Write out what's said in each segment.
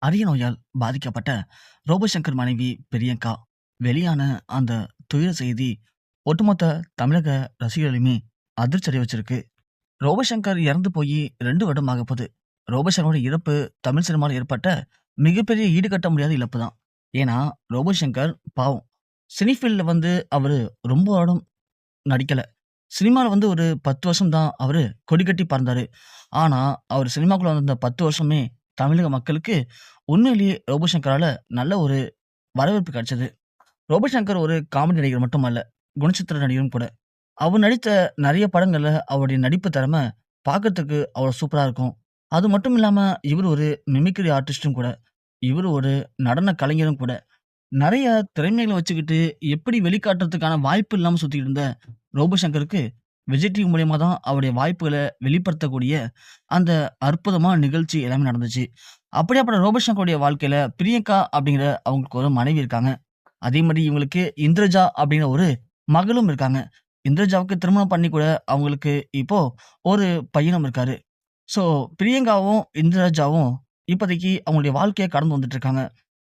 அரிய நோயால் பாதிக்கப்பட்ட ரோபோசங்கர் மனைவி பிரியங்கா வெளியான அந்த துயர செய்தி ஒட்டுமொத்த தமிழக ரசிகர்களையுமே அதிர்ச்சி வச்சிருக்கு. ரோபசங்கர் இறந்து போய் ரெண்டு வருடம் ஆக போகுது இறப்பு தமிழ் சினிமாவில் ஏற்பட்ட மிகப்பெரிய ஈடுகட்ட முடியாத இழப்பு தான் ஏன்னா ரோபோசங்கர் பாவம். சினிஃபீல்டில் வந்து அவர் ரொம்ப வருடம் நடிக்கலை. சினிமாவில் வந்து ஒரு பத்து வருஷம் தான் அவர் கொடிக்கட்டி பறந்தார். ஆனால் அவர் சினிமாக்குள்ளே வந்த பத்து வருஷமே தமிழக மக்களுக்கு உண்மையிலேயே ரோபோசங்கரால் நல்ல ஒரு வரவேற்பு கிடைச்சது. ரோபோசங்கர் ஒரு காமெடி நடிகர் மட்டுமல்ல குணச்சித்திர நடிகரும் கூட. அவர் நடித்த நிறைய படங்களில் அவருடைய நடிப்பு திறமை பார்க்கறதுக்கு அவ்வளோ சூப்பராக இருக்கும். அது மட்டும் இல்லாமல் இவர் ஒரு மிமிக்ரி ஆர்டிஸ்ட்டும் கூட இவர் ஒரு நடன கலைஞரும் கூட. நிறைய திறமைகளை வச்சுக்கிட்டு எப்படி வெளிக்காட்டுறதுக்கான வாய்ப்பு இல்லாமல் சுற்றிக்கிட்டு இருந்த ரோபோசங்கருக்கு விஜய் டிவி மூலியமா தான் அவருடைய வாய்ப்புகளை வெளிப்படுத்தக்கூடிய அந்த அற்புதமான நிகழ்ச்சி எல்லாமே நடந்துச்சு. அப்படியாப்பட்ட ரோபோசங்கருடைய வாழ்க்கையில பிரியங்கா அப்படிங்கிற அவங்களுக்கு ஒரு மனைவி இருக்காங்க. அதே மாதிரி இவங்களுக்கு இந்திரஜா அப்படிங்கிற ஒரு மகளும் இருக்காங்க. இந்திரஜாவுக்கு திருமணம் பண்ணி கூட அவங்களுக்கு இப்போ ஒரு பையனும் இருக்காரு. ஸோ பிரியங்காவும் இந்திரஜாவும் இப்போதைக்கு அவங்களுடைய வாழ்க்கையை கடந்து வந்துட்டு இருக்காங்க.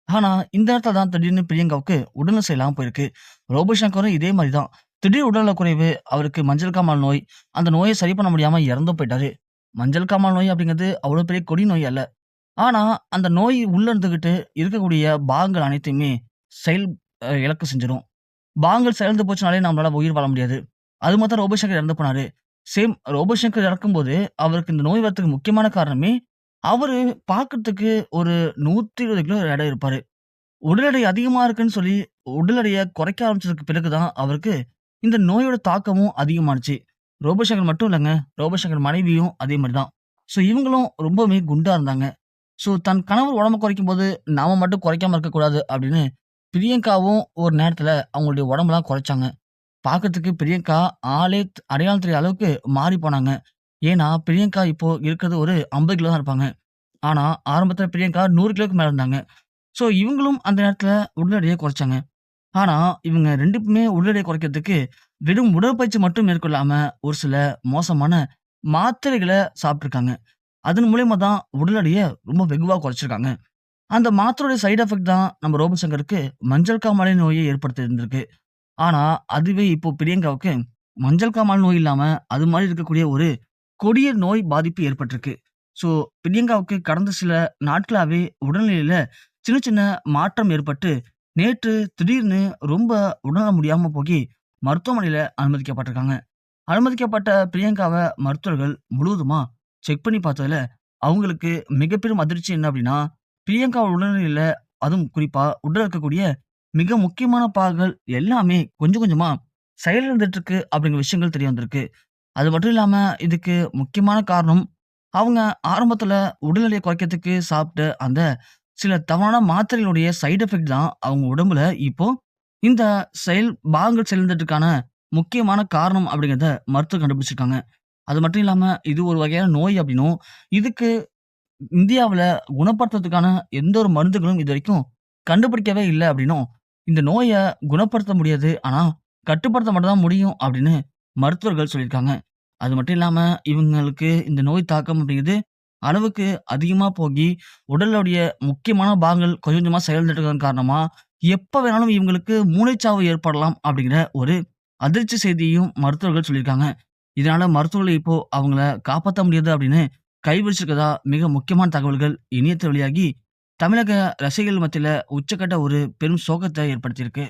ஆனால் இந்த இடத்துல தான் திடீர்னு பிரியங்காவுக்கு உடல்நிலை இல்லாமல் போயிருக்கு. ரோபோசங்கரும் இதே மாதிரி தான். திடீர் உடல்நலக்குறைவு அவருக்கு மஞ்சள் காமால் நோய் அந்த நோயை சரி பண்ண முடியாமல் இறந்து போயிட்டாரு. மஞ்சள் காமால் நோய் அப்படிங்கிறது அவ்வளோ பெரிய கொடி நோய் அல்ல. ஆனால் அந்த நோய் உள்ள இருந்துக்கிட்டு இருக்கக்கூடிய பாகங்கள் அனைத்தையுமே செயல் இலக்கு செஞ்சிடும் பாகங்கள் செயல்ந்து போச்சுனாலே நம்மளால் உயிர் வாழ முடியாது. அது மட்டும் ரோபோசங்கர் இறந்து போனாரு. சேம் ரோபோசங்கர் இறக்கும்போது அவருக்கு இந்த நோய் வரத்துக்கு முக்கியமான காரணமே அவர் பார்க்கறதுக்கு ஒரு நூற்றி இருபது கிலோ எடை இருப்பார். உடல் எடை அதிகமாக இருக்குன்னு சொல்லி உடல் எடையை குறைக்க ஆரம்பிச்சதுக்கு பிறகு தான் அவருக்கு இந்த நோயோட தாக்கமும் அதிகமானுச்சு. ரோபோசங்கர் மட்டும் இல்லைங்க ரோபோசங்கர் மனைவியும் அதே மாதிரி தான். ஸோ இவங்களும் ரொம்பவுமே குண்டா இருந்தாங்க. ஸோ தன் கணவர் உடம்ப குறைக்கும் போது நாம மட்டும் குறைக்காம இருக்கக்கூடாது அப்படின்னு பிரியங்காவும் ஒரு நேரத்தில் அவங்களுடைய உடம்பெல்லாம் குறைச்சாங்க. பார்க்கறதுக்கு பிரியங்கா ஆளே அடையாளம் தெரிய அளவுக்கு மாறி போனாங்க. ஏன்னா பிரியங்கா இப்போ இருக்கிறது ஒரு ஐம்பது கிலோ தான் இருப்பாங்க. ஆனால் ஆரம்பத்தில் பிரியங்கா நூறு கிலோக்கு மேலே இருந்தாங்க. ஸோ இவங்களும் அந்த நேரத்தில் உடனடியாக குறைச்சாங்க. ஆனா இவங்க ரெண்டுக்குமே உடல் குறைக்கிறதுக்கு வெறும் உடற்பயிற்சி மட்டும் மேற்கொள்ளாம ஒரு சில மோசமான மாத்திரைகளை சாப்பிட்ருக்காங்க அதன் மூலியமா தான் உடல் எடையை ரொம்ப வெகுவா குறைச்சிருக்காங்க. அந்த மாத்திரையோட சைடு எஃபெக்ட் தான் நம்ம ரோபோசங்கருக்கு மஞ்சள் காமாலை நோயை ஏற்படுத்தி இருந்திருக்கு ஆனா அதுவே இப்போ பிரியங்காவுக்கு மஞ்சள் காமாலை நோய் இல்லாம அது மாதிரி இருக்கக்கூடிய ஒரு கொடிய நோய் பாதிப்பு ஏற்பட்டிருக்கு. ஸோ பிரியங்காவுக்கு கடந்த சில நாட்களாவே உடல்நிலையில சின்ன சின்ன மாற்றம் ஏற்பட்டு நேற்று திடீர்னு ரொம்ப உடல முடியாம போய் மருத்துவமனையில அனுமதிக்கப்பட்டிருக்காங்க. அனுமதிக்கப்பட்ட பிரியங்காவை மருத்துவர்கள் முழுவதுமா செக் பண்ணி பார்த்ததுல அவங்களுக்கு மிகப்பெரும் அதிர்ச்சி என்ன அப்படின்னா பிரியங்காவோட உடல்நிலையில அதுவும் குறிப்பா உடல் இருக்கக்கூடிய மிக முக்கியமான பாகங்கள் எல்லாமே கொஞ்சம் கொஞ்சமா செயலிழந்துட்டு இருக்கு அப்படிங்கிற விஷயங்கள் தெரிய வந்திருக்கு. அது மட்டும் இல்லாம இதுக்கு முக்கியமான காரணம் அவங்க ஆரம்பத்துல உடல்நிலையை குறைக்கிறதுக்கு சாப்பிட்ட அந்த சில தவறான மாத்திரைகளுடைய சைடு எஃபெக்ட் தான் அவங்க உடம்புல இப்போ இந்த செயல் பாகங்கள் செயல்படுறதுக்கான முக்கியமான காரணம் அப்படிங்கிறத மருத்துவம் கண்டுபிடிச்சிருக்காங்க. அது மட்டும் இல்லாம இது ஒரு வகையான நோய் அப்படின்னும் இதுக்கு இந்தியாவில் குணப்படுத்துறதுக்கான எந்த ஒரு மருந்துகளும் இது வரைக்கும் கண்டுபிடிக்கவே இல்லை அப்படின்னும் இந்த நோயை குணப்படுத்த முடியாது. ஆனால் கட்டுப்படுத்த மட்டும்தான் முடியும் அப்படின்னு மருத்துவர்கள் சொல்லியிருக்காங்க. அது மட்டும் இல்லாமல் இவங்களுக்கு இந்த நோய் தாக்கம் அப்படிங்கிறது அளவுக்கு அதிகமா போகி உடலுடைய முக்கியமான பாகங்கள் கொஞ்சம் கொஞ்சமா செயல்படுறதன் காரணமா எப்ப வேணாலும் இவங்களுக்கு மூளைச்சாவு ஏற்படலாம் அப்படிங்கிற ஒரு அதிர்ச்சி செய்தியையும் மருத்துவர்கள் சொல்லியிருக்காங்க. இதனால மருத்துவர்கள் இப்போ அவங்கள காப்பாற்ற முடியாது அப்படின்னு கைவிரிச்சிருக்கதா மிக முக்கியமான தகவல்கள். இணையத்தில் வெளியாகி தமிழக ரசிகர்கள் மத்தியில உச்சக்கட்ட ஒரு பெரும் சோகத்தை ஏற்படுத்தியிருக்கு.